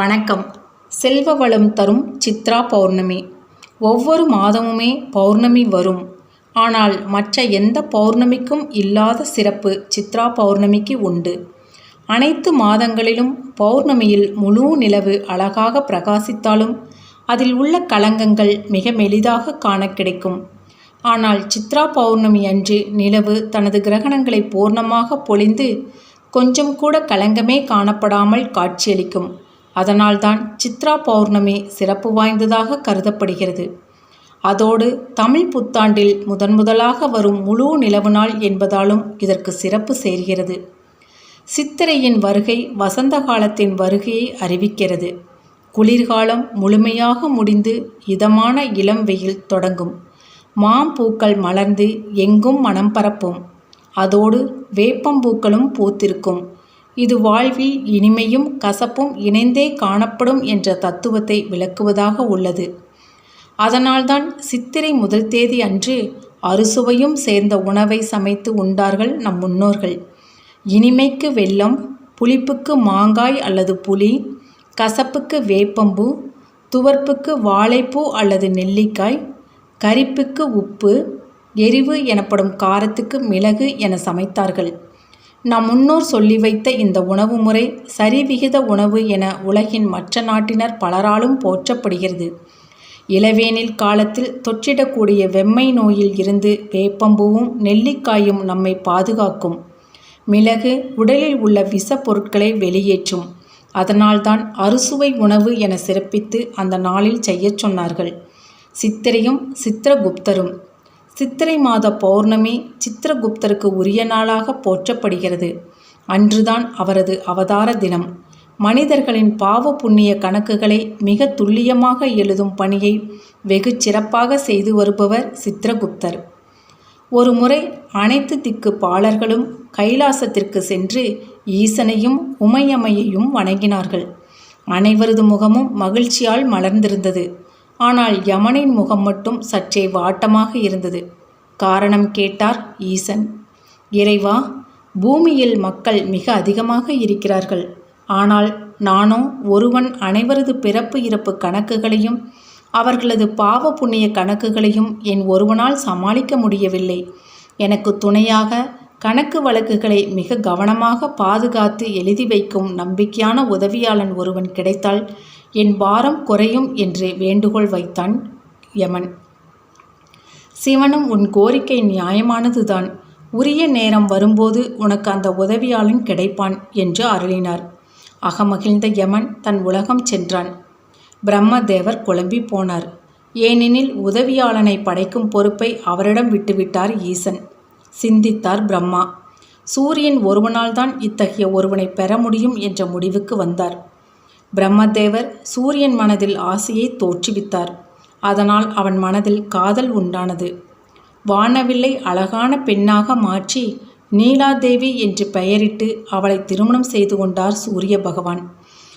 வணக்கம். செல்வ வளம் தரும் சித்ரா பௌர்ணமி. ஒவ்வொரு மாதமுமே பௌர்ணமி வரும். ஆனால் மற்ற எந்த பௌர்ணமிக்கும் இல்லாத சிறப்பு சித்ரா பௌர்ணமிக்கு உண்டு. அனைத்து மாதங்களிலும் பௌர்ணமியில் முழு நிலவு அழகாக பிரகாசித்தாலும் அதில் உள்ள களங்கங்கள் மிக மெலிதாக காண கிடைக்கும். ஆனால் சித்ரா பௌர்ணமி அன்று நிலவு தனது கிரகணங்களை பூர்ணமாக பொழிந்து கொஞ்சம் கூட களங்கமே காணப்படாமல் காட்சியளிக்கும். அதனால்தான் சித்ரா பௌர்ணமி சிறப்பு வாய்ந்ததாக கருதப்படுகிறது. அதோடு தமிழ் புத்தாண்டில் முதன் முதலாக வரும் முழு நிலவு நாள் என்பதாலும் இதற்கு சிறப்பு சேர்கிறது. சித்திரையின் வருகை வசந்த காலத்தின் வருகையை அறிவிக்கிறது. குளிர்காலம் முழுமையாக முடிந்து இதமான இளம் வெயில் தொடங்கும். மாம்பூக்கள் மலர்ந்து எங்கும் மனம் பரப்பும். அதோடு வேப்பம்பூக்களும் பூத்திருக்கும். இது வாழ்வில் இனிமையும் கசப்பும் இணைந்தே காணப்படும் என்ற தத்துவத்தை விளக்குவதாக உள்ளது. அதனால்தான் சித்திரை முதல் தேதி அன்று அறுசுவையும் சேர்ந்த உணவை சமைத்து உண்டார்கள் நம் முன்னோர்கள். இனிமைக்கு வெல்லம் புளிப்புக்கு மாங்காய் அல்லது புளி கசப்புக்கு வேப்பம்பூ துவர்ப்புக்கு வாழைப்பூ அல்லது நெல்லிக்காய் கரிப்புக்கு உப்பு எரிவு எனப்படும் காரத்துக்கு மிளகு என சமைத்தார்கள். நம் முன்னோர் சொல்லி வைத்த இந்த உணவு முறை சரிவிகித உணவு என உலகின் மற்ற நாட்டினர் பலராலும் போற்றப்படுகிறது. இளவேனில் காலத்தில் தொற்றிடக்கூடிய வெம்மை நோயில் இருந்து வேப்பம்பூவும் நெல்லிக்காயும் நம்மை பாதுகாக்கும். மிளகு உடலில் உள்ள விஷ பொருட்களை வெளியேற்றும். அதனால்தான் அறுசுவை உணவு என சிறப்பித்து அந்த நாளில் செய்யச் சொன்னார்கள். சித்திரையும் சித்திரகுப்தரும் சித்திரை மாத பௌர்ணமி சித்திரகுப்தருக்கு உரிய நாளாக போற்றப்படுகிறது. அன்றுதான் அவரது அவதார தினம். மனிதர்களின் பாவ புண்ணிய கணக்குகளை மிக துல்லியமாக எழுதும் பணியை வெகு சிறப்பாக செய்து வருபவர் சித்திரகுப்தர். ஒரு முறை அனைத்து திக்கு பாலர்களும் கைலாசத்திற்கு சென்று ஈசனையும் உமையம்மையையும் வணங்கினார்கள். அனைவரது முகமும் மகிழ்ச்சியால் மலர்ந்திருந்தது. ஆனால் யமனின் முகம் மட்டும் சற்றே வாட்டமாக இருந்தது. காரணம் கேட்டார் ஈசன். இறைவா பூமியில் மக்கள் மிக அதிகமாக இருக்கிறார்கள். ஆனால் நானோ ஒருவன் அனைவரது பிறப்பு இறப்பு கணக்குகளையும் அவர்களது பாவ புண்ணிய கணக்குகளையும் என் ஒருவனால் சமாளிக்க முடியவில்லை. எனக்கு துணையாக கணக்கு வழக்குகளை மிக கவனமாக பாதுகாத்து எழுதி வைக்கும் நம்பிக்கையான உதவியாளன் ஒருவன் கிடைத்தால் என் பாரம் குறையும் என்று வேண்டுகோள் வைத்தான் யமன். சிவனும் உன் கோரிக்கை நியாயமானதுதான். உரிய நேரம் வரும்போது உனக்கு அந்த உதவியாளன் கிடைப்பான் என்று அருளினார். அகமகிழ்ந்த யமன் தன் உலகம் சென்றான். பிரம்மதேவர் குழம்பி போனார். ஏனெனில் உதவியாளனை படைக்கும் பொறுப்பை அவரிடம் விட்டுவிட்டார் ஈசன். சிந்தித்தார் பிரம்மா. சூரியன் ஒருவனால்தான் இத்தகைய ஒருவனை பெற முடியும் என்ற முடிவுக்கு வந்தார். பிரம்மதேவர் சூரியன் மனதில் ஆசையை தோற்றுவித்தார். அதனால் அவன் மனதில் காதல் உண்டானது. வானவில்லை அழகான பெண்ணாக மாற்றி நீலாதேவி என்று பெயரிட்டு அவளை திருமணம் செய்து கொண்டார் சூரிய பகவான்.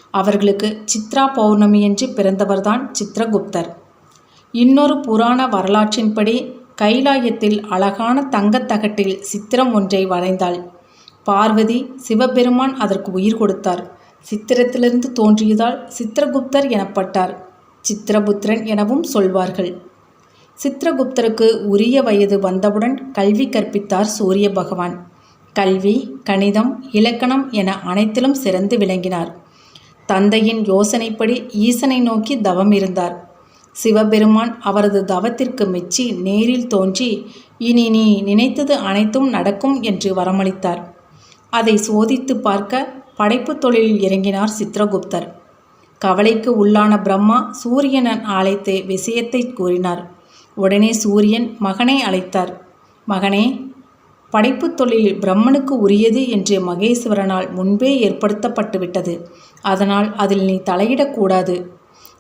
அவர்களுக்கு சித்ரா பௌர்ணமி என்று பிறந்தவர்தான் சித்ரகுப்தர். இன்னொரு புராண வரலாற்றின்படி கைலாயத்தில் அழகான தங்கத்தகட்டில் சித்திரம் ஒன்றை வரைந்தாள். பார்வதி சிவபெருமான் அதற்கு உயிர் கொடுத்தார். சித்திரத்திலிருந்து தோன்றியதால் சித்திரகுப்தர் எனப்பட்டார். சித்திரபுத்திரன் எனவும் சொல்வார்கள். சித்திரகுப்தருக்கு உரிய வயது வந்தவுடன் கல்வி கற்பித்தார் சூரிய பகவான். கல்வி கணிதம் இலக்கணம் என அனைத்திலும் சிறந்து விளங்கினார். தந்தையின் யோசனைப்படி ஈசனை நோக்கி தவம் இருந்தார். சிவபெருமான் அவரது தவத்திற்கு மெச்சி நேரில் தோன்றி இனி நீ நினைத்தது அனைத்தும் நடக்கும் என்று வரமளித்தார். அதை சோதித்து பார்க்க படைப்பு தொழிலில் இறங்கினார் சித்ரகுப்தர். கவலைக்கு உள்ளான பிரம்மா சூரியனன் அழைத்து விஷயத்தை கூறினார். உடனே சூரியன் மகனை அழைத்தார். மகனே படைப்பு தொழிலில் பிரம்மனுக்கு உரியது என்று மகேஸ்வரனால் முன்பே ஏற்படுத்தப்பட்டுவிட்டது. அதனால் அதில் நீ தலையிடக்கூடாது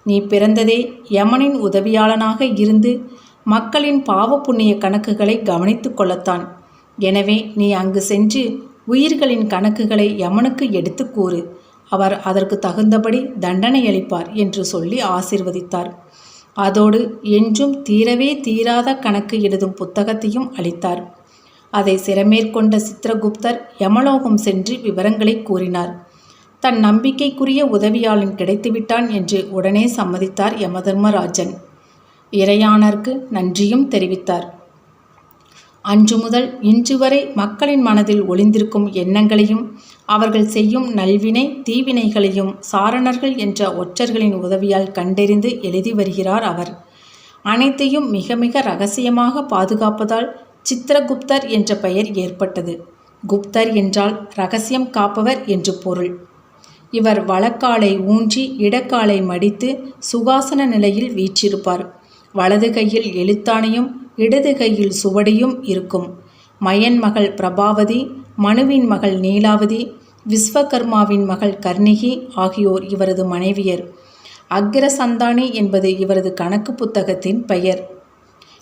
நீ பிறந்ததே யமனின் உதவியாளனாக இருந்து மக்களின் பாவ புண்ணிய கணக்குகளை கவனித்து கொள்ளத்தான். எனவே நீ அங்கு சென்று உயிர்களின் கணக்குகளை யமனுக்கு எடுத்து கூறு. அவர் அதற்கு தகுந்தபடி தண்டனை அளிப்பார் என்று சொல்லி ஆசிர்வதித்தார். அதோடு என்றும் தீரவே தீராத கணக்கு எழுதும் புத்தகத்தையும் அளித்தார். அதை சிறமேற்கொண்ட சித்திரகுப்தர் யமலோகம் சென்று விவரங்களை கூறினார். தன் நம்பிக்கைக்குரிய உதவியாளன் கிடைத்துவிட்டான் என்று உடனே சம்மதித்தார் யமதர்மராஜன். இறையானருக்கு நன்றியும் தெரிவித்தார். அன்று முதல் இன்று வரை மக்களின் மனதில் ஒளிந்திருக்கும் எண்ணங்களையும் அவர்கள் செய்யும் நல்வினை தீவினைகளையும் சாரணர்கள் என்ற ஒற்றர்களின் உதவியால் கண்டறிந்து எழுதி வருகிறார் அவர். அனைத்தையும் மிக மிக ரகசியமாக பாதுகாப்பதால் சித்திரகுப்தர் என்ற பெயர் ஏற்பட்டது. குப்தர் என்றால் ரகசியம் காப்பவர் என்று பொருள். இவர் வழக்காலை ஊன்றி இடக்காலை மடித்து சுகாசன நிலையில் வீற்றிருப்பார். வலது கையில் எழுத்தானையும் இடது கையில் சுவடியும் இருக்கும். மயன் மகள் பிரபாவதி மனுவின் மகள் நீலாவதி விஸ்வகர்மாவின் மகள் கர்ணிகி ஆகியோர் இவரது மனைவியர். அக்ரசந்தானி என்பது இவரது கணக்கு புத்தகத்தின் பெயர்.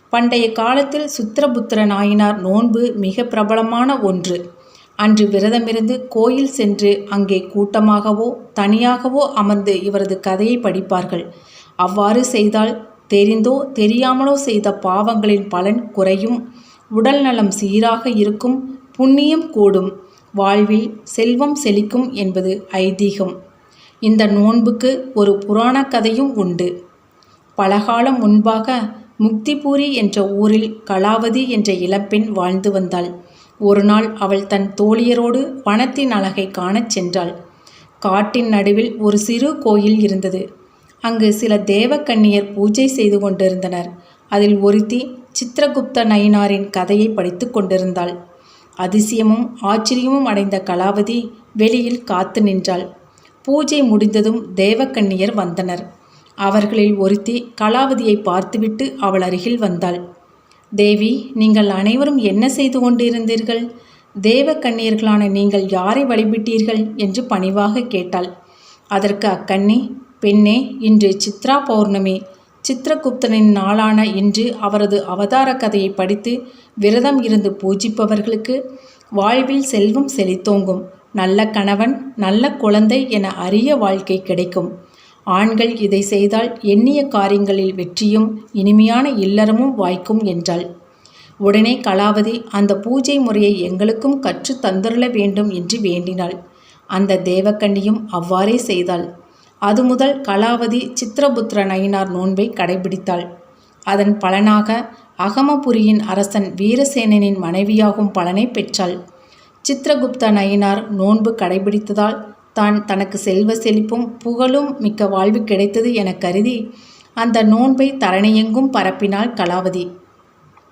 பண்டைய காலத்தில் சுத்திரபுத்திர நாயனார் நோன்பு மிக பிரபலமான ஒன்று. அன்று விரதமிருந்து கோயில் சென்று அங்கே கூட்டமாகவோ தனியாகவோ அமர்ந்து இவரது கதையை படிப்பார்கள். அவ்வாறு செய்தால் தெரிந்தோ தெரியாமலோ செய்த பாவங்களின் பலன் குறையும். உடல் நலம் சீராக இருக்கும் புண்ணியம் கூடும். வாழ்வில் செல்வம் செழிக்கும் என்பது ஐதீகம். இந்த நோன்புக்கு ஒரு புராண கதையும் உண்டு. பலகாலம் முன்பாக முக்திபூரி என்ற ஊரில் கலாவதி என்ற இளப்பெண் வாழ்ந்து வந்தாள். ஒரு நாள் அவள் தன் தோழியரோடு வனத்தின் அழகை காணச் சென்றாள். காட்டின் நடுவில் ஒரு சிறு கோயில் இருந்தது. அங்கு சில தேவக்கண்ணியர் பூஜை செய்து கொண்டிருந்தனர். அதில் ஒருத்தி சித்திரகுப்த நயினாரின் கதையை படித்து கொண்டிருந்தாள். அதிசயமும் ஆச்சரியமும் அடைந்த கலாவதி வெளியில் காத்து நின்றாள். பூஜை முடிந்ததும் தேவக்கண்ணியர் வந்தனர். அவர்களில் ஒருத்தி கலாவதியை பார்த்துவிட்டு அவள் அருகில் வந்தாள். தேவி நீங்கள் அனைவரும் என்ன செய்து கொண்டிருந்தீர்கள்? தேவக்கண்ணியர்களான நீங்கள் யாரை வழிபட்டீர்கள்? என்று பணிவாக கேட்டாள். அதற்கு அக்கண்ணி பெண்ணே இன்று சித்ரா பௌர்ணமி. சித்திரகுப்தனின் நாளான இன்று அவரது அவதார கதையை படித்து விரதம் இருந்து பூஜிப்பவர்களுக்கு வாழ்வில் செல்வம் செழித்தோங்கும். நல்ல கணவன் நல்ல குழந்தை என அரிய வாழ்க்கை கிடைக்கும். ஆண்கள் இதை செய்தால் எண்ணிய காரியங்களில் வெற்றியும் இனிமையான இல்லறமும் வாய்க்கும் என்றாள். உடனே கலாவதி அந்த பூஜை முறையை எங்களுக்கும் கற்று தந்துருள வேண்டும் என்று வேண்டினாள். அந்த தேவக்கண்ணியும் அவ்வாறே செய்தாள். அது முதல் கலாவதி சித்திரபுத்திர நயினார் நோன்பை கடைபிடித்தாள். அதன் பலனாக அகமபுரியின் அரசன் வீரசேனனின் மனைவியாகும் பலனை பெற்றாள். சித்திரகுப்த நயினார் நோன்பு கடைபிடித்ததால் தான் தனக்கு செல்வ செழிப்பும் புகழும் மிக்க வாழ்வு கிடைத்தது என கருதி அந்த நோன்பை தரணியெங்கும் பரப்பினாள் கலாவதி.